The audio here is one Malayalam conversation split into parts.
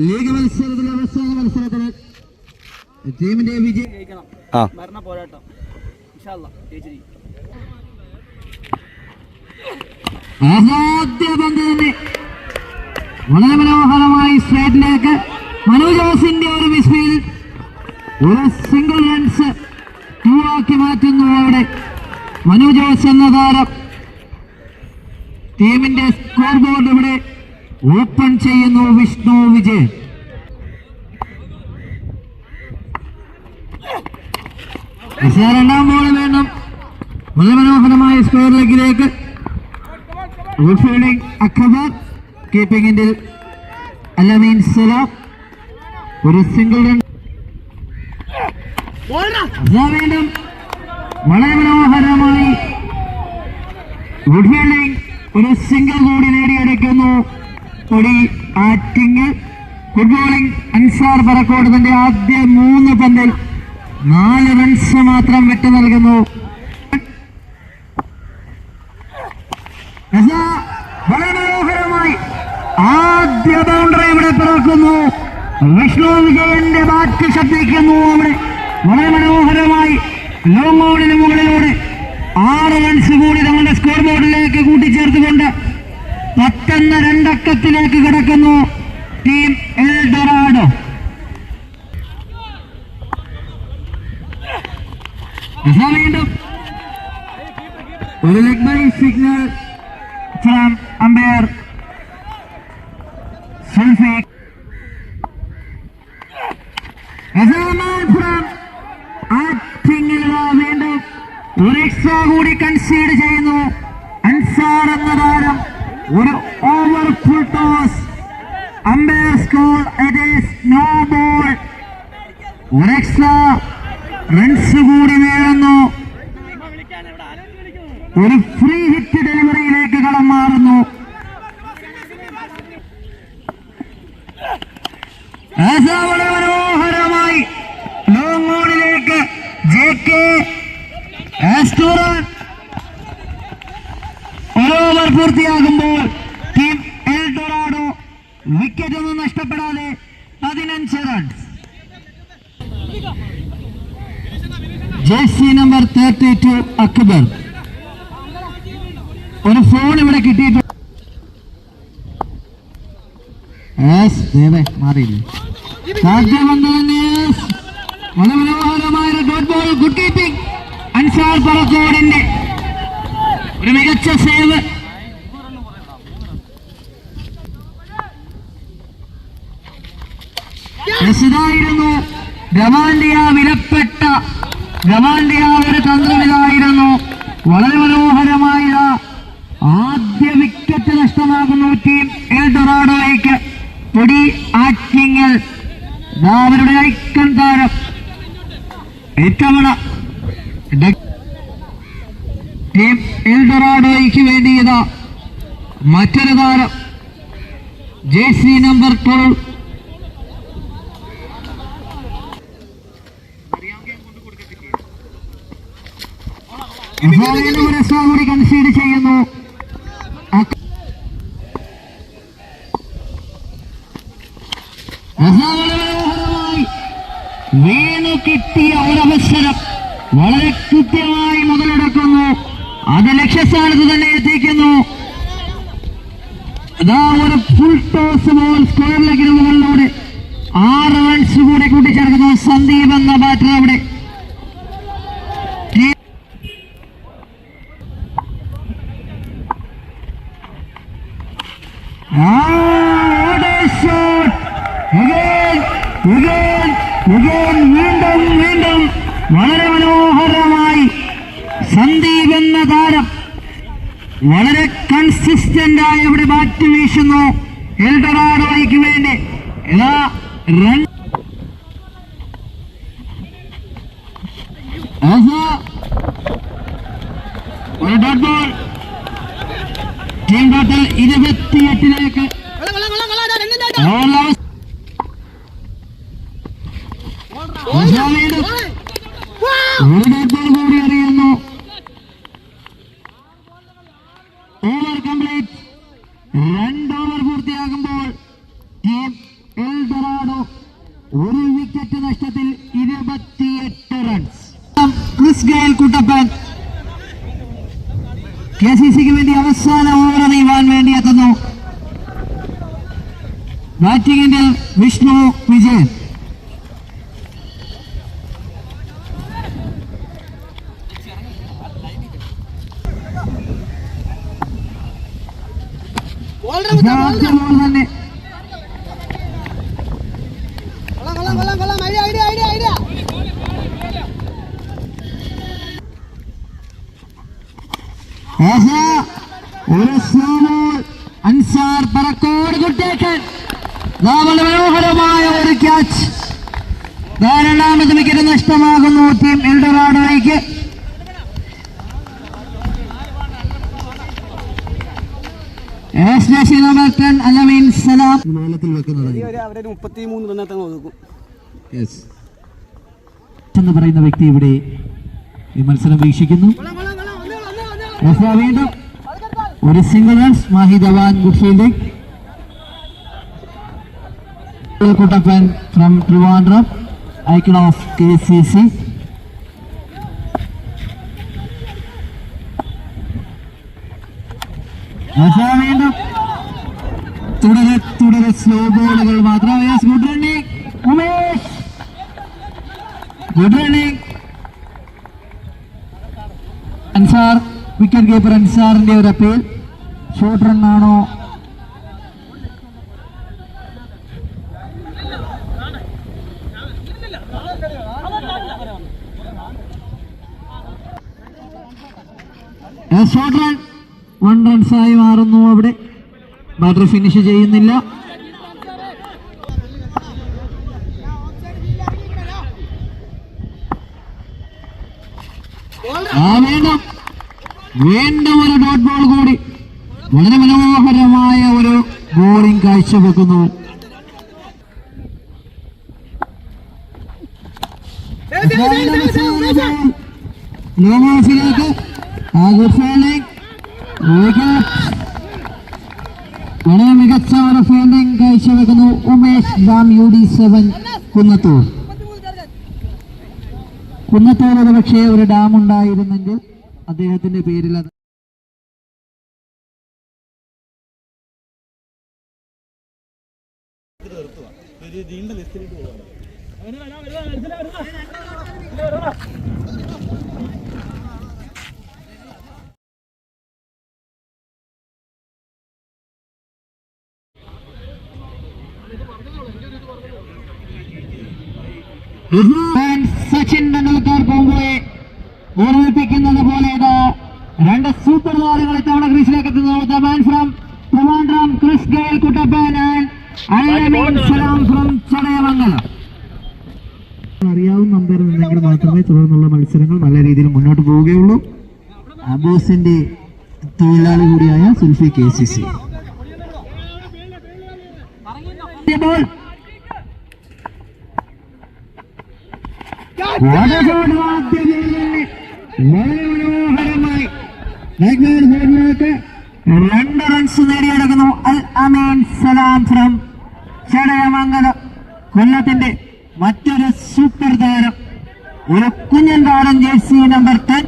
ലീഗ് മത്സരത്തിലെ അവസാന മത്സരത്തിന് ടീമിന്റെ വിജയം ഭരണ പോരാട്ടം. ഇൻഷാല്ല വളരെ മനോഹരമായി സ്ട്രേറ്റിലേക്ക് മനു ജോസിന്റെ ഒരു മിസ്ഫീൽ ഒരു സിംഗിൾ റൺസ് ടൂ ആക്കി മാറ്റുന്നു അവിടെ. മനു ഹോസ് എന്ന താരം ടീമിന്റെ സ്കോർ ബോർഡ് ഇവിടെ ഓപ്പൺ ചെയ്യുന്നു വിഷ്ണു വിജയൻ. രണ്ടാം ബോൾ വേണം വളരെ മനോഹരമായ സ്കോർ ലെഗിലേക്ക് ഫീൽഡിംഗ് അഖബർ കീപ്പിംഗിന്റെ അലമീൻ സലാം. ഒരു സിംഗിൾ റൺ അതാ വീണ്ടും വളരെ മനോഹരമായി ഗുഡ് ഫീൽഡിംഗ് ഒരു സിംഗിൾ കൂടി നേടിയെടുക്കുന്നു. കൊടി ആറ്റിങ് ഫുട്ബോളിംഗ് അൻസാർ പറക്കോട് തന്റെ ആദ്യ മൂന്ന് പന്തിൽ നാല് റൺസ് മാത്രം വിട്ടു നൽകുന്നു എസാ വളരെ മനോഹരമായി ആദ്യ പിറക്കുന്നു വിഷ്ണു വിജയന്റെ ബാറ്റ് ശബ്ദിക്കുന്നു അവിടെ. വളരെ മനോഹരമായി ലോങ് ഓണിന് മുകളിലൂടെ ആറ് റൺസ് കൂടി തങ്ങളുടെ സ്കോർ ബോർഡിലേക്ക് കൂട്ടിച്ചേർത്തുകൊണ്ട് പത്തെന്ന രണ്ടക്കത്തിലേക്ക് കിടക്കുന്നു ടീം എൽ ഡൊറാഡോ വീണ്ടും ഒരു leg bye signal from umpire Sulfiq. As a man from ആറ്റിങ്ങിലുള്ള വീണ്ടും ഒരു എക്സ്ട്രാ കൂടി കൺസീഡ് ചെയ്യുന്നു. അൻസാർ എന്ന താരം ഒരു over full toss umpire score no ball ഒരു എക്സ്ട്രാ റൺസ് കൂടി നേടുന്നു. ഒരു ഫ്രീ ഹിറ്റ് ഡെലിവറിയിലേക്ക് കളം മാറുന്നു ആസ വളരെ മനോഹരമായി ലോങ് ഓണിലേക്ക് ജെ കെ ആസ്റ്റോറൻ ഒരു ഓവർ പൂർത്തിയാകുമ്പോൾ ടീം എൽ ഡൊറാഡോ വിക്കറ്റ് ഒന്നും നഷ്ടപ്പെടാതെ പതിനഞ്ച് runs jersey number thirty two Akbar. ഒരു ഫോൺ ഇവിടെ കിട്ടിയിട്ടുണ്ട്. മാറിയില്ല. വളരെ മനോഹരമായ dot ball good keeping Ansar പറക്കോടിന്റെ ഒരു മികച്ച സേവ് ഇതായിരുന്നു ഗവാൻഡിയ വിലപ്പെട്ട ഗവാൻഡിയ ഒരു തന്ത്രമിതായിരുന്നു വളരെ മനോഹരമായ ആദ്യ വിക്കറ്റ് നഷ്ടമാകുന്നു ടീം എൽ ഡൊറാഡോയ്ക്ക് പൊടി ആറ്റിങ്ങൽ. അവരുടെ ഐക്കൺ താരം. ഇത്തവണ ടീം എൽ ഡൊറാഡോയ്ക്ക് വേണ്ടി ഇതാ മറ്റൊരു താരം. ജേഴ്സി നമ്പർ ട്വൽവ് ഒരു എക്സ്ട്രാ കൂടി കൺസീഡ് ചെയ്യുന്നു. വീണു കിട്ടിയ ഒരവസരം വളരെ കൃത്യമായി മുതലെടുക്കുന്നു. അത് ലക്ഷ്യസ്ഥാനത്ത് തന്നെ എത്തിക്കുന്നു. അതാ ഒരു ഫുൾ ടോസ് ബോൾ സ്കോറിലേക്ക് മുകളിലൂടെ ആറ് റൺസ് കൂടി കൂട്ടിച്ചേർക്കുന്നു സന്ദീപ് എന്ന ബാറ്റർ അവിടെ Ah, what a shot! Again, again, again, വീണ്ടും വീണ്ടും വളരെ മനോഹരമായി സന്ദീപ് എന്ന താരം വളരെ കൺസിസ്റ്റന്റ് ആയി ഇവിടെ ബാറ്റ് വീശുന്നു. എൽഡറാഡോയ്ക്ക് വേണ്ടി. ഇതാ റൺ ബോൾ ടീം ഇരുപത്തിയെട്ടിലേക്ക്. ബോൾ കൂടി അറിയുന്നു. ഓവർ കംപ്ലീറ്റ് രണ്ട് ഓവർ പൂർത്തിയാകുമ്പോൾ ടീം എൽ ഡൊറാഡോ ഒരു വിക്കറ്റ് നഷ്ടത്തിൽ ഇരുപത്തിയെട്ട് റൺസ് ക്രിസ് കുട്ടപ്പൻ കെ വേണ്ടി അവസാന ഓവർ എറിയുവാൻ വേണ്ടി എത്തുന്നു. ബാറ്റിംഗിന്റെ വിഷ്ണു വിജയൻ ആദ്യ ബോൾ തന്നെ ആശ, ഒരു സ്ലോ ബോൾ അൻസാർ പറക്കോട് കുട്ടേക്കൻ ദാ വളരെ മനോഹരമായ ഒരു ക്യാച്ച് രണ്ടാമത് വിക്കറ്റ് നഷ്ടമാകുന്നു ടീം എൽഡറാഡോയ്ക്ക്. എന്ന് പറയുന്ന വ്യക്തി ഇവിടെ ഈ മത്സരം വീക്ഷിക്കുന്നു. വീണ്ടും. ഒരു single runs Mahi Dhawan good fielding Kuttappan from Trivandrum icon of K C C വീണ്ടും തുടരെ തുടരെ സ്ലോ ബോളുകൾ മാത്രം. Yes good running Umesh. Good running Ansar wicket keeper അൻസാറിന്റെ ഒരു അപ്പീൽ ഷോർട്ട് റൺ റൺസായി മാറുന്നു അവിടെ. ബാറ്റർ ഫിനിഷ് ചെയ്യുന്നില്ല. വീണ്ടും. വീണ്ടും ഒരു ഡോട്ട് ബോൾ കൂടി. വളരെ മനോഹരമായ ഒരു ബോളിംഗ് കാഴ്ചവെക്കുന്നു. ലോമോസിലേക്ക് ആ ഗുഡ് ഫീൽഡിംഗ് വളരെ മികച്ച ഒരു ഫീൽഡിംഗ് കാഴ്ചവെക്കുന്നു Umesh dam U D seven Kunnathur Kunnathur ഒരുപക്ഷെ ഒരു ഡാം ഉണ്ടായിരുന്നെങ്കിൽ അദ്ദേഹത്തിന്റെ പേരിൽ അത് ഫാൻ സച്ചിൻ ടെണ്ടുൽക്കർ പോകുമ്പോയെ ഓർമ്മിപ്പിക്കുന്നത് പോലെ ഇത് രണ്ട് സൂപ്പർ താരങ്ങൾ ഇത്തവണ ക്രീസിലേക്ക് എത്തുന്നത് man from Trivandrum Chris Gayle Kuttappan Salam from Chadayamangalam. അറിയാവുന്ന നമ്പർ നിന്നെങ്കിൽ മാത്രമേ തുടർന്നുള്ള മത്സരങ്ങൾ നല്ല രീതിയിൽ മുന്നോട്ട് പോവുകയുള്ളൂ. അബോസിന്റെ തൊഴിലാളി കൂടിയായ Sulfi K C C ball വളരെ രണ്ട് റൺസ് നേടിയെടുക്കുന്നു. അൽ അമീൻ സലാം ഫ്രം ചടയമംഗലം കൊല്ലത്തിന്റെ മറ്റൊരു സൂപ്പർ താരം. ഒരു കുഞ്ഞൻ താരം jersey number ten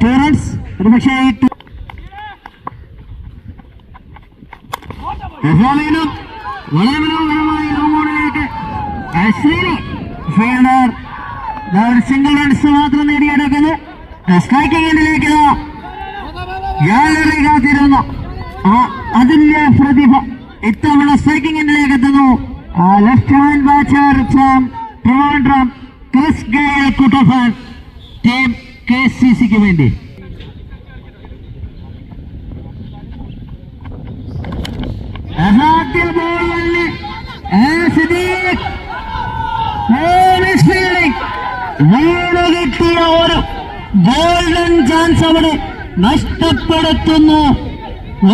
two runs ഒരു പക്ഷേ വീണ്ടും വളരെ മനോഹരമായ റൂമോണിലേക്ക് അശ്വിനി ഫീൽഡർ സിംഗിൾ റൺസ് മാത്രം നേടിയെടുക്കുന്നു. സ്ട്രൈക്കിംഗ് എൻഡിലേക്ക് ഗാലറി കാത്തിരുന്നു. അതിന്റെ പ്രതിഭ ഇത്തവണ സ്ട്രൈക്കിംഗ് എൻഡിലേക്ക് എത്തുന്നു. Left hand batter from Trivandrum Chris Gayle Kuttappan team K C സിക്ക് വേണ്ടി അസാധ്യ ബോൾ വീണ് കിട്ടിയ ഒരു ഗോൾഡൻ ചാൻസ് അവിടെ നഷ്ടപ്പെടുത്തുന്നു.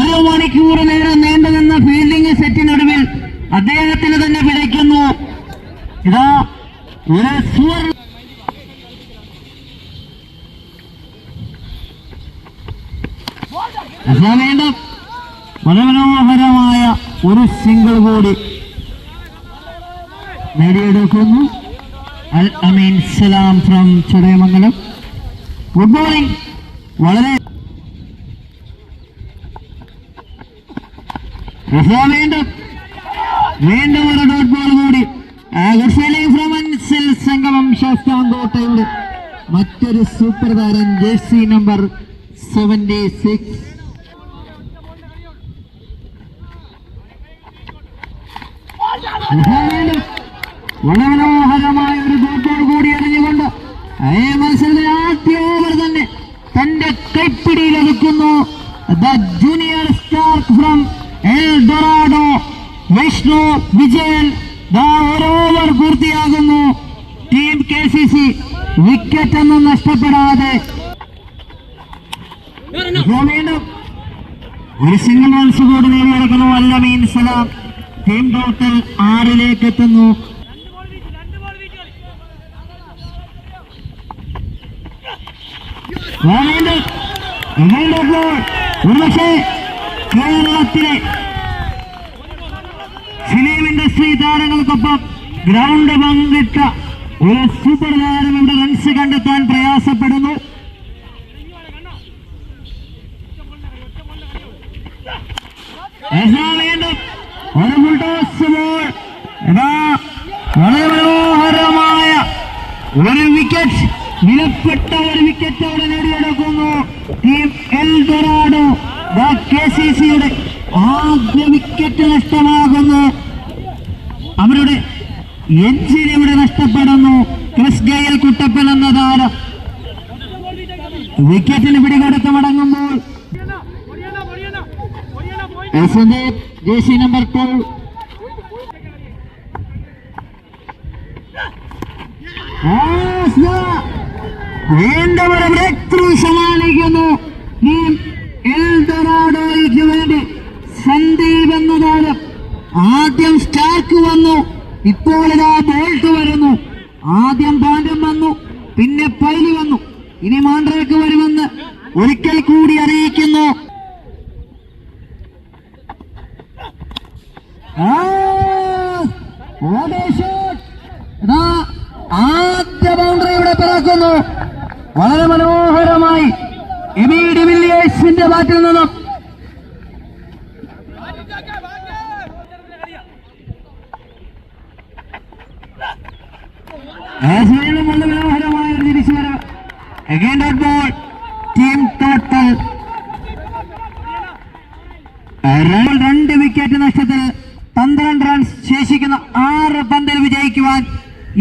ഒരു മണിക്കൂർ നേരം നീണ്ടു നിന്ന ഫീൽഡിംഗ് സെറ്റിനൊടുവിൽ അദ്ദേഹത്തിന് തന്നെ പിഴയ്ക്കുന്നു ഇതാ ഒരു സുവർണ മനോഹരമായ ഒരു സിംഗിൾ കൂടി നേടിയെടുക്കുന്നു. Al Ameen Salam from Chadayamangalam good morning വളരെ വീണ്ടും. വീണ്ടും ഒരു ഡോട്ട് ബോൾ കൂടി. ഫ്രം അൻസിൽ സംഗമം ശാസ്താംകോട്ടയുടെ മറ്റൊരു സൂപ്പർ താരം ജേഴ്സി നമ്പർ സെവന്റി സിക്സ് വളരെ മനോഹരമായ ഒരു ഗോൾ കൂടി എറിഞ്ഞുകൊണ്ട് മത്സരത്തിലെ ആദ്യ ഓവർ തന്നെ തന്റെ കൈപ്പിടിയിൽ ഒതുക്കുന്നു. The junior star from El Dorado Vishnu Vijayan over പൂർത്തിയാകുന്നു. Team K C C wicket ഒന്നും നഷ്ടപ്പെടാതെ ഒരു സിംഗിൾ റൺസ് കൂടി നേടിയെടുക്കുന്നു അല്ല മീൻസലാം ടീം ടോട്ടൽ ആറിലേക്ക് എത്തുന്നു വീണ്ടും വീണ്ടും goal. ഒരുപക്ഷേ കേരളത്തിലെ ഫിലിം ഇൻഡസ്ട്രി താരങ്ങൾക്കൊപ്പം ഗ്രൗണ്ട് പങ്കിട്ട ഒരു സൂപ്പർ താരം ഇവിടെ റൺസ് കണ്ടെത്താൻ പ്രയാസപ്പെടുന്നു. വീണ്ടും ഒരു ബുൾഡോസ് ബോൾ വളരെ മനോഹരമായ ഒരു വിക്കറ്റ് വിലപ്പെട്ട ഒരു വിക്കറ്റ് അവിടെ നേടിയെടുക്കുന്നു. Team El Dorado K C സിയുടെ ആദ്യ വിക്കറ്റ് നഷ്ടമാകുന്നു. അവരുടെ എഞ്ചിൻ ഇവിടെ നഷ്ടപ്പെടുന്നു. ക്രിസ് ഗെയിൽ കുട്ടപ്പൻ എന്ന താരം. വിക്കറ്റിന് പിടികൊടുത്ത് മടങ്ങുമ്പോൾ ജേഴ്സി നമ്പർ ടു. വീണ്ടും ഒരു സമാനിക്കുന്നു. ടീം എൽഡറാഡോയ്ക്ക് വേണ്ടി സന്ദീപ് എന്ന താരം ആദ്യം സ്റ്റാർക്ക് വന്നു. ഇപ്പോൾ ഇതാ ബോൾട്ട് വരുന്നു. ആദ്യം പാൻഡം വന്നു പിന്നെ പൈലി വന്നു ഇനി മാൻഡ്രേക്ക് വരുമെന്ന് ഒരിക്കൽ കൂടി അറിയിക്കുന്നു ആ, what a shot. ഇതാ ആദ്യ ബൗണ്ടറി ഇവിടെ പിറക്കുന്നു വളരെ മനോഹരമായി ഡിവില്ലിയേഴ്സിന്റെ ബാറ്റിൽ നിന്നും ഒരു ടീം രണ്ട് വിക്കറ്റ് നഷ്ടത്തിൽ പന്ത്രണ്ട് റൺസ് ശേഷിക്കുന്ന ആറ് പന്തിൽ വിജയിക്കുവാൻ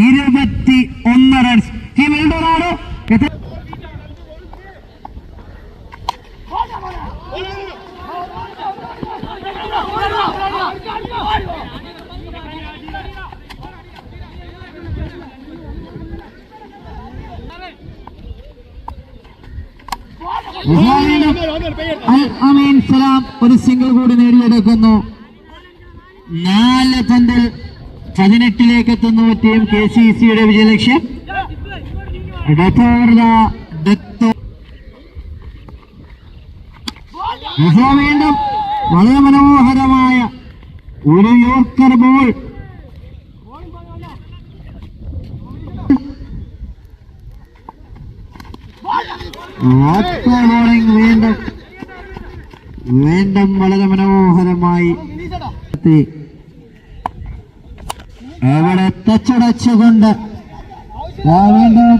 ഇരുപത്തി ഒന്ന് റൺസ് ടീം എൽഡോറാഡോ എത്ര- അൽ അമീൻ സലാം ഒരു സിംഗിൾ കൂടി നേടിയെടുക്കുന്നു നാല് പന്തിൽ പതിനെട്ടിലേക്ക് എത്തുന്നു ടീം കെ സി സിയുടെ വിജയലക്ഷ്യം. വീണ്ടും വളരെ മനോഹരമായ ഒരു യോർക്കർ ബോൾ. ബോളിംഗ് വീണ്ടും വീണ്ടും വളരെ മനോഹരമായി. അവിടെ തച്ചുടച്ചുകൊണ്ട് വീണ്ടും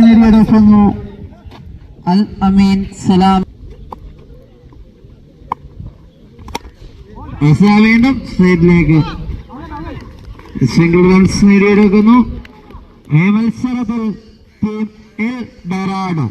നേടിയെടുക്കുന്നു അൽ അമീൻ സലാം. സ്ട്രേറ്റിലേക്ക് single runs നേടിയെടുക്കുന്നു. Team El Dorado.